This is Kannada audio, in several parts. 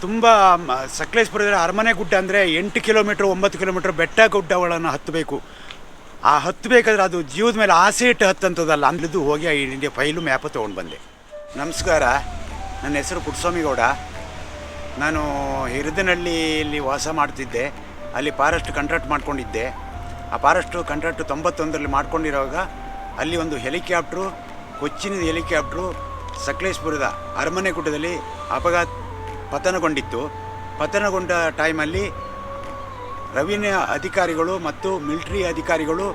ತುಂಬ ಸಕಲೇಶ್ಪುರದ ಅರಮನೆ ಗುಡ್ಡ ಅಂದರೆ ಎಂಟು ಕಿಲೋಮೀಟ್ರ್, ಒಂಬತ್ತು ಕಿಲೋಮೀಟ್ರ್ ಬೆಟ್ಟ ಗುಡ್ಡಗಳನ್ನು ಹತ್ತಬೇಕು. ಆ ಹತ್ತಬೇಕಾದ್ರೆ ಅದು ಜೀವದ ಮೇಲೆ ಆಸೆ ಇಟ್ಟು ಹತ್ತಂಥದ್ದಲ್ಲ. ಅಂದ್ರದ್ದು ಹೋಗಿ ಆ ಇಂಡಿಯಾ ಫೈಲು ಮ್ಯಾಪ್ ತೊಗೊಂಡು ಬಂದೆ. ನಮಸ್ಕಾರ. ನನ್ನ ಹೆಸರು ಪುಟ್ಟಸ್ವಾಮಿಗೌಡ ನಾನು ಹಿರಿದನಹಳ್ಳಿಯಲ್ಲಿ ವಾಸ ಮಾಡ್ತಿದ್ದೆ. ಅಲ್ಲಿ ಫಾರೆಸ್ಟ್ ಕಾಂಟ್ರಾಕ್ಟ್ ಮಾಡ್ಕೊಂಡಿದ್ದೆ. ಆ ಫಾರೆಸ್ಟು ಕಾಂಟ್ರಾಕ್ಟ್ ತೊಂಬತ್ತೊಂದರಲ್ಲಿ ಮಾಡ್ಕೊಂಡಿರೋವಾಗ ಅಲ್ಲಿ ಒಂದು ಹೆಲಿಕಾಪ್ಟ್ರು ಕೊಚ್ಚಿನ ಹೆಲಿಕ್ಯಾಪ್ಟ್ರು ಸಕಲೇಶ್ಪುರದ ಅರಮನೆ ಗುಡ್ಡದಲ್ಲಿ ಅಪಘಾತ ಪತನಗೊಂಡಿತ್ತು. ಪತನಗೊಂಡ ಟೈಮಲ್ಲಿ ರವಿನ ಅಧಿಕಾರಿಗಳು ಮತ್ತು ಮಿಲಿಟ್ರಿ ಅಧಿಕಾರಿಗಳು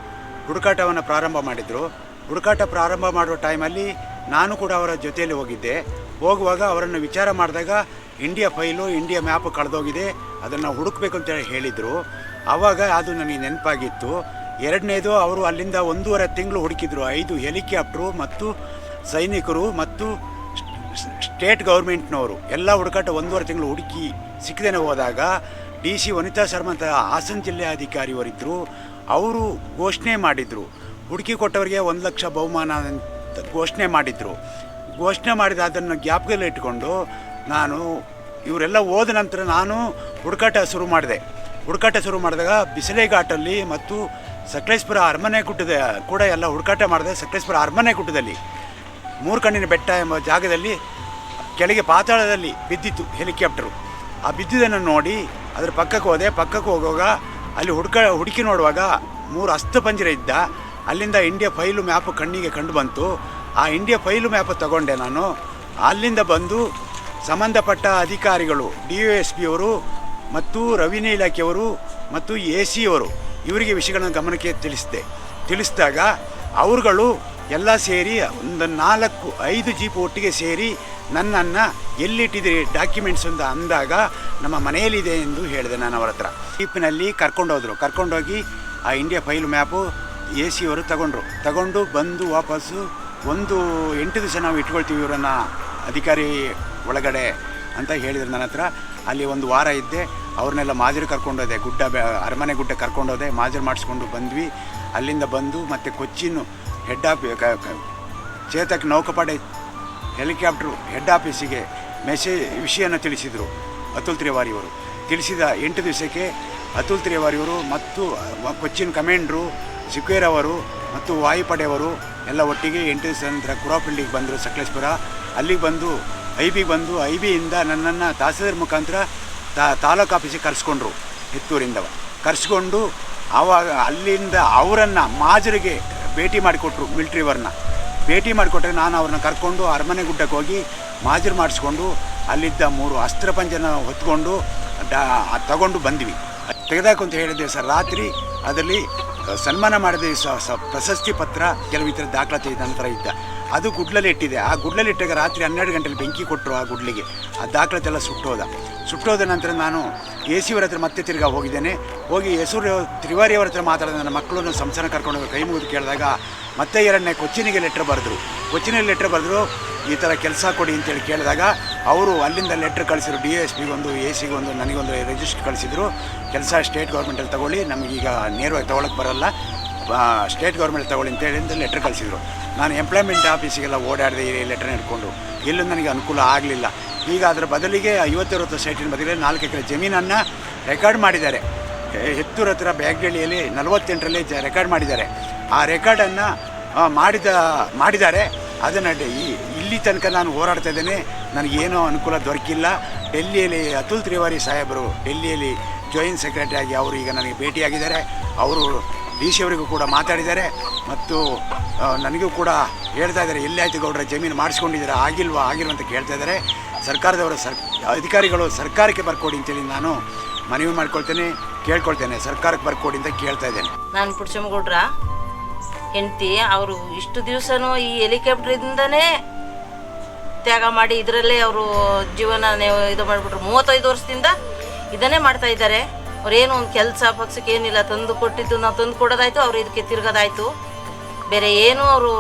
ಹುಡುಕಾಟವನ್ನು ಪ್ರಾರಂಭ ಮಾಡಿದರು. ಹುಡುಕಾಟ ಪ್ರಾರಂಭ ಮಾಡುವ ಟೈಮಲ್ಲಿ ನಾನು ಕೂಡ ಅವರ ಜೊತೆಯಲ್ಲಿ ಹೋಗಿದ್ದೆ. ಹೋಗುವಾಗ ಅವರನ್ನು ವಿಚಾರ ಮಾಡಿದಾಗ ಇಂಡಿಯಾ ಫೈಲು, ಇಂಡಿಯಾ ಮ್ಯಾಪ್ ಕಳೆದೋಗಿದೆ, ಅದನ್ನು ಹುಡುಕಬೇಕು ಅಂತ ಹೇಳಿ ಹೇಳಿದರು. ಆವಾಗ ಅದು ನನಗೆ ನೆನಪಾಗಿತ್ತು. ಎರಡನೇದು ಅವರು ಅಲ್ಲಿಂದ ಒಂದೂವರೆ ತಿಂಗಳು ಹುಡುಕಿದ್ರು. ಐದು ಹೆಲಿಕಾಪ್ಟ್ರು ಮತ್ತು ಸೈನಿಕರು ಮತ್ತು ಸ್ಟೇಟ್ ಗೌರ್ಮೆಂಟ್ನವರು ಎಲ್ಲ ಹುಡುಕಾಟ ಒಂದೂವರೆ ತಿಂಗಳು ಹುಡುಕಿ ಸಿಕ್ಕದೇನೆ ಹೋದಾಗ ಡಿ ಸಿ ವನಿತಾ ಶರ್ಮಾ ಅಂತ ಹಾಸನ ಜಿಲ್ಲೆ ಅಧಿಕಾರಿಯವರಿದ್ದರು ಅವರು ಘೋಷಣೆ ಮಾಡಿದರು. ಹುಡುಕಿ ಕೊಟ್ಟವರಿಗೆ ಒಂದು ಲಕ್ಷ ಬಹುಮಾನ ಅಂತ ಘೋಷಣೆ ಮಾಡಿದರು. ಘೋಷಣೆ ಮಾಡಿದ ಅದನ್ನು ಜ್ಞಾಪಕದಲ್ಲಿ ಇಟ್ಕೊಂಡು ನಾನು ಇವರೆಲ್ಲ ಹೋದ ನಂತರ ನಾನು ಹುಡುಕಾಟ ಶುರು ಮಾಡಿದೆ. ಹುಡುಕಾಟ ಶುರು ಮಾಡಿದಾಗ ಬಿಸಿಲೆ ಘಾಟಲ್ಲಿ ಮತ್ತು ಸಕಲೇಶ್ಪುರ ಅರಮನೆ ಕುಟ್ಟದ ಕೂಡ ಎಲ್ಲ ಹುಡುಕಾಟ ಮಾಡಿದೆ. ಸಕಲೇಶ್ಪುರ ಅರಮನೆ ಗುಡ್ಡದಲ್ಲಿ ಮೂರು ಕಣ್ಣಿನ ಬೆಟ್ಟ ಎಂಬ ಜಾಗದಲ್ಲಿ ಕೆಳಗೆ ಪಾತಾಳದಲ್ಲಿ ಬಿದ್ದಿತ್ತು ಹೆಲಿಕಾಪ್ಟರು. ಆ ಬಿದ್ದಿದ್ದನ್ನು ನೋಡಿ ಅದರ ಪಕ್ಕಕ್ಕೆ ಹೋದೆ, ಪಕ್ಕಕ್ಕೆ ಹೋಗುವಾಗ ಅಲ್ಲಿ ಹುಡುಕ, ಹುಡುಕಿ ನೋಡುವಾಗ ಮೂರು ಅಸ್ಥಪಂಜರ ಇದ್ದ. ಅಲ್ಲಿಂದ ಇಂಡಿಯಾ ಫೈಲು ಮ್ಯಾಪ್ ಕಣ್ಣಿಗೆ ಕಂಡು ಬಂತು. ಆ ಇಂಡಿಯಾ ಫೈಲು ಮ್ಯಾಪ್ ತಗೊಂಡೆ ನಾನು. ಅಲ್ಲಿಂದ ಬಂದು ಸಂಬಂಧಪಟ್ಟ ಅಧಿಕಾರಿಗಳು ಡಿ ಒ ಎಸ್ ಪಿ ಅವರು ಮತ್ತು ರವಿನ ಇಲಾಖೆಯವರು ಮತ್ತು ಎ ಸಿ ಅವರು ಇವರಿಗೆ ವಿಷಯಗಳನ್ನು ಗಮನಕ್ಕೆ ತಿಳಿಸಿದೆ. ತಿಳಿಸಿದಾಗ ಅವರುಗಳು ಎಲ್ಲ ಸೇರಿ ಒಂದು ನಾಲ್ಕು, ಐದು ಜೀಪ್ ಒಟ್ಟಿಗೆ ಸೇರಿ ನನ್ನನ್ನು ಎಲ್ಲಿಟ್ಟಿದ್ರಿ ಡಾಕ್ಯುಮೆಂಟ್ಸ್ ಅಂತ ಅಂದಾಗ ನಮ್ಮ ಮನೆಯಲ್ಲಿದೆ ಎಂದು ಹೇಳಿದೆ ನಾನು ಅವರ ಹತ್ರ. ಜೀಪ್ನಲ್ಲಿ ಕರ್ಕೊಂಡೋದ್ರು ಕರ್ಕೊಂಡೋಗಿ ಆ India file map A C ಅವರು ತಗೊಂಡ್ರು. ತಗೊಂಡು ಬಂದು ವಾಪಸ್ಸು ಒಂದು ಎಂಟು ದಿವಸ ನಾವು ಇಟ್ಕೊಳ್ತೀವಿ ಇವರನ್ನು ಅಧಿಕಾರಿ ಒಳಗಡೆ ಅಂತ ಹೇಳಿದ್ರು ನನ್ನ ಹತ್ರ. ಅಲ್ಲಿ ಒಂದು ವಾರ ಇದ್ದೆ. ಅವ್ರನ್ನೆಲ್ಲ ಮಾಜರು ಕರ್ಕೊಂಡೋದೆ ಗುಡ್ಡ ಅರಮನೆ ಗುಡ್ಡ ಕರ್ಕೊಂಡೋದೆ ಮಾಜರು ಮಾಡಿಸ್ಕೊಂಡು ಬಂದ್ವಿ. ಅಲ್ಲಿಂದ ಬಂದು ಮತ್ತು ಕೊಚ್ಚಿನ್ ಹೆಡ್ ಆಫ್ ಚೇತಕ್ ನೌಕಾಪಡೆ ಹೆಲಿಕಾಪ್ಟರ್ ಹೆಡ್ ಆಫೀಸಿಗೆ ಮೆಸೇಜ್ ವಿಷಯನ ತಿಳಿಸಿದರು ಅತುಲ್ ತ್ರಿವಾರಿಯವರು ತಿಳಿಸಿದ ಎಂಟು ದಿವಸಕ್ಕೆ ಅತುಲ್ ತ್ರಿವಾರಿಯವರು ಮತ್ತು ಕೊಚ್ಚಿನ ಕೊಚ್ಚಿನ್ ಕಮಾಂಡ್ರು ಸಿಕ್ವೇರ್ ಅವರು ಮತ್ತು ವಾಯುಪಡೆಯವರು ಎಲ್ಲ ಒಟ್ಟಿಗೆ ಎಂಟು ದಿವಸ ನಂತರ ಕುರಾಪಿಂಡಿಗೆ ಬಂದರು ಸಕಲೇಶ್ಪುರ. ಅಲ್ಲಿಗೆ ಬಂದು ಐ ಬಿ ಬಂದು ಐ ಬಿಯಿಂದ ನನ್ನನ್ನು ತಹಸೀಲ್ದಾರ್ ಮುಖಾಂತರ ತಾ ತಾಲೂಕು ಆಫೀಸಿಗೆ ಕರೆಸ್ಕೊಂಡ್ರು. ಹಿತ್ತೂರಿಂದ ಕರೆಸ್ಕೊಂಡು ಆವಾಗ ಅಲ್ಲಿಂದ ಅವರನ್ನು, ಮಾಜರಿಗೆ ಭೇಟಿ ಮಾಡಿಕೊಟ್ರು ಮಿಲ್ಟ್ರಿವರನ್ನ ಭೇಟಿ ಮಾಡಿಕೊಟ್ರೆ ನಾನು ಅವ್ರನ್ನ ಕರ್ಕೊಂಡು ಅರಮನೆ ಗುಡ್ಡಕ್ಕೆ ಹೋಗಿ ಮಾಜರು ಮಾಡಿಸ್ಕೊಂಡು ಅಲ್ಲಿದ್ದ ಮೂರು ಅಸ್ತ್ರಪಂಜನ ಹೊತ್ಕೊಂಡು ಡಾ ತಗೊಂಡು ಬಂದ್ವಿ. ತೆಗೆದಾಕು ಅಂತ ಹೇಳಿದ್ದೆ ಸರ್, ರಾತ್ರಿ ಅದರಲ್ಲಿ ಸನ್ಮಾನ ಮಾಡಿದ ಪ್ರಶಸ್ತಿ ಪತ್ರ ಕೆಲವು ಇತರ ದಾಖಲಾತಿ ನಂತರ ಇದ್ದ. ಅದು ಗುಡ್ಲಲ್ಲಿ ಇಟ್ಟಿದೆ. ಆ ಗುಡ್ಲಲ್ಲಿ ಇಟ್ಟಾಗ ರಾತ್ರಿ ಹನ್ನೆರಡು ಗಂಟೆಲಿ ಬೆಂಕಿ ಕೊಟ್ಟರು ಆ ಗುಡ್ಲಿಗೆ. ಆ ದಾಖಲಾತಿ ಎಲ್ಲ ಸುಟ್ಟೋದ. ಸುಟ್ಟೋದ ನಂತರ ನಾನು ಎ ಸಿಯವರ ಹತ್ರ ಮತ್ತೆ ತಿರ್ಗಾ ಹೋಗಿದ್ದೇನೆ. ಹೋಗಿ ಹೆಸರು ತ್ರಿವಾರಿಯವರ ಹತ್ರ ಮಾತಾಡಿದ ನನ್ನ ಮಕ್ಕಳನ್ನು ಸಂಸಾರ ಕರ್ಕೊಂಡು ಕೈ ಮುಗಿದು ಕೇಳಿದಾಗ ಮತ್ತೆ ಎರಡನೇ ಕೊಚ್ಚಿನಿಗೆ ಲೆಟ್ರ್ ಬರೆದ್ರು. ಕೊಚ್ಚಿನಲ್ಲಿ ಲೆಟ್ರ್ ಬರೆದ್ರು. ಈ ಥರ ಕೆಲಸ ಕೊಡಿ ಅಂತೇಳಿ ಕೇಳಿದಾಗ ಅವರು ಅಲ್ಲಿಂದ ಲೆಟ್ರ್ ಕಳಿಸಿದ್ರು. ಡಿ ಎಸ್ ಪಿಗೊಂದು ಎ ಸಿಗೊಂದು ನನಗೊಂದು ರಿಜಿಸ್ಟರ್ ಕಳಿಸಿದ್ರು. ಕೆಲಸ ಸ್ಟೇಟ್ ಗೌರ್ಮೆಂಟಲ್ಲಿ ತಗೊಳ್ಳಿ. ನಮಗೀಗ ನೇರವಾಗಿ ತೊಗೊಳಕ್ಕೆ ಬರೋಲ್ಲ. ಸ್ಟೇಟ್ ಗೌರ್ಮೆಂಟ್ ತಗೊಳ್ಳಿ ಅಂತೇಳಿ ಅಂತ ಲೆಟ್ರ್ ಕಳಿಸಿದ್ರು. ನಾನು ಎಂಪ್ಲಾಯ್ಮೆಂಟ್ ಆಫೀಸಿಗೆಲ್ಲ ಓಡಾಡಿದೆ ಈ ಲೆಟ್ರ್ ಹಿಡ್ಕೊಂಡು. ಎಲ್ಲೂ ನನಗೆ ಅನುಕೂಲ ಆಗಲಿಲ್ಲ. ಈಗ ಅದರ ಬದಲಿಗೆ ಐವತ್ತರವತ್ತು ಸೈಟಿನ ಬದಲಿಗೆ ನಾಲ್ಕು ಎಕರೆ ಜಮೀನನ್ನು ರೆಕಾರ್ಡ್ ಮಾಡಿದ್ದಾರೆ. ಹೆತ್ತೂರ ಹತ್ರ ಬ್ಯಾಗ್ಡಳ್ಳಿಯಲ್ಲಿ ನಲವತ್ತೆಂಟರಲ್ಲಿ ರೆಕಾರ್ಡ್ ಮಾಡಿದ್ದಾರೆ. ಆ ರೆಕಾರ್ಡನ್ನು ಮಾಡಿದ, ಮಾಡಿದ್ದಾರೆ. ಅದನ್ನು ಇಲ್ಲಿ ತನಕ ನಾನು ಹೋರಾಡ್ತಾ ಇದ್ದೇನೆ. ನನಗೇನೋ ಅನುಕೂಲ ದೊರಕಿಲ್ಲ. ಡೆಲ್ಲಿಯಲ್ಲಿ ಅತುಲ್ ತ್ರಿವಾರಿ ಸಾಹೇಬರು, ಡೆಲ್ಲಿಯಲ್ಲಿ ಜಾಯಿಂಟ್ ಸೆಕ್ರೆಟರಿ ಆಗಿ ಅವರು ಈಗ ನನಗೆ ಭೇಟಿಯಾಗಿದ್ದಾರೆ. ಅವರು ಡಿ ಸಿ ಅವರಿಗೂ ಕೂಡ ಮಾತಾಡಿದ್ದಾರೆ. ಮತ್ತು ನನಗೂ ಕೂಡ ಹೇಳ್ತಾ ಇದ್ದಾರೆ, ಎಲ್ಲಿ ಆಯಿತು ಗೌಡ್ರ, ಜಮೀನು ಮಾಡಿಸ್ಕೊಂಡಿದ್ದಾರೆ, ಆಗಿಲ್ವಾ, ಆಗಿಲ್ವ ಅಂತ ಕೇಳ್ತಾ ಇದ್ದಾರೆ. ಸರ್ಕಾರದವರು ಸರ್, ಅಧಿಕಾರಿಗಳು ಸರ್ಕಾರಕ್ಕೆ ಬರ್ಕೊಡಿ ಅಂತೇಳಿ ನಾನು ಮನವಿ ಮಾಡ್ಕೊಳ್ತೇನೆ, ಕೇಳ್ಕೊಳ್ತೇನೆ, ಸರ್ಕಾರಕ್ಕೆ ಬರ್ಕೊಡಿ ಅಂತ ಕೇಳ್ತಾ ಇದ್ದೇನೆ. ನಾನು ಪುಡ್ಸಮ್ಗೌಡ್ರ ಹೆಂಡ್ತಿ, ಅವರು ಇಷ್ಟು ದಿವಸನೂ ಈ ಹೆಲಿಕಾಪ್ಟ್ರಿಂದನೇ ತ್ಯಾಗ ಮಾಡಿ ಇದರಲ್ಲೇ ಅವರು ಜೀವನ ಇದು ಮಾಡಿಬಿಟ್ರು. ಮೂವತ್ತೈದು ವರ್ಷದಿಂದ ಇದನ್ನೇ ಮಾಡ್ತಾ ಇದ್ದಾರೆ. ಅವ್ರೇನು ಒಂದು ಕೆಲಸ ಪಕ್ಷಕ್ಕೆ ಏನಿಲ್ಲ, ತಂದು ಕೊಟ್ಟಿದ್ದು ನಾವು ತಂದು ಕೊಡೋದಾಯ್ತು, ಅವ್ರು ಇದಕ್ಕೆ ತಿರುಗೋದಾಯ್ತು. ಬೇರೆ ಏನೂ ಅವರು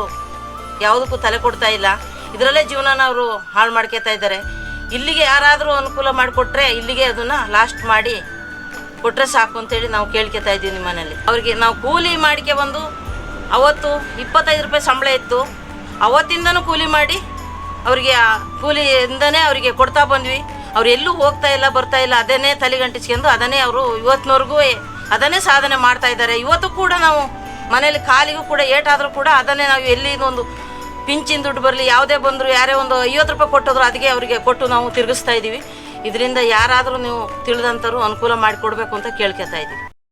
ಯಾವುದಕ್ಕೂ ತಲೆ ಕೊಡ್ತಾ ಇಲ್ಲ. ಇದರಲ್ಲೇ ಜೀವನನ ಅವರು ಹಾಳು ಮಾಡ್ಕೊತಾ ಇದ್ದಾರೆ. ಇಲ್ಲಿಗೆ ಯಾರಾದರೂ ಅನುಕೂಲ ಮಾಡಿಕೊಟ್ರೆ ಇಲ್ಲಿಗೆ ಅದನ್ನು ಲಾಸ್ಟ್ ಮಾಡಿ ಕೊಟ್ಟರೆ ಸಾಕು ಅಂತೇಳಿ ನಾವು ಕೇಳ್ಕೊತಾ ಇದ್ದೀವಿ ನಿಮ್ಮ ಮನೇಲಿ ಅವ್ರಿಗೆ ನಾವು ಕೂಲಿ ಮಾಡಿಕೆ ಬಂದು ಅವತ್ತು ಇಪ್ಪತ್ತೈದು ರೂಪಾಯಿ ಸಂಬಳ ಇತ್ತು. ಅವತ್ತಿಂದನೂ ಕೂಲಿ ಮಾಡಿ ಅವರಿಗೆ ಕೂಲಿಯಿಂದನೇ ಅವರಿಗೆ ಕೊಡ್ತಾ ಬಂದ್ವಿ. ಅವ್ರು ಎಲ್ಲೂ ಹೋಗ್ತಾ ಇಲ್ಲ, ಬರ್ತಾ ಇಲ್ಲ, ಅದನ್ನೇ ತಲೆಗಂಟಿಸ್ಕೊಂಡು ಅದನ್ನೇ ಅವರು ಇವತ್ತಿನವರೆಗೂ ಅದನ್ನೇ ಸಾಧನೆ ಮಾಡ್ತಾ ಇದ್ದಾರೆ. ಇವತ್ತು ಕೂಡ ನಾವು ಮನೇಲಿ ಕಾಲಿಗೂ ಕೂಡ ಏಟಾದರೂ ಕೂಡ ಅದನ್ನೇ ನಾವು ಎಲ್ಲಿ ಒಂದು ಪಿಂಚಿನ ದುಡ್ಡು ಬರಲಿ, ಯಾವುದೇ ಬಂದರೂ ಯಾರೇ ಒಂದು ಐವತ್ತು ರೂಪಾಯಿ ಕೊಟ್ಟಿದ್ರು ಅದಕ್ಕೆ ಅವರಿಗೆ ಕೊಟ್ಟು ನಾವು ತಿರುಗಿಸ್ತಾ ಇದ್ದೀವಿ. ಇದರಿಂದ ಯಾರಾದರೂ ನೀವು ತಿಳಿದಂಥವ್ರು ಅನುಕೂಲ ಮಾಡಿಕೊಡ್ಬೇಕು ಅಂತ ಕೇಳ್ಕೊತಾ ಇದ್ದೀವಿ.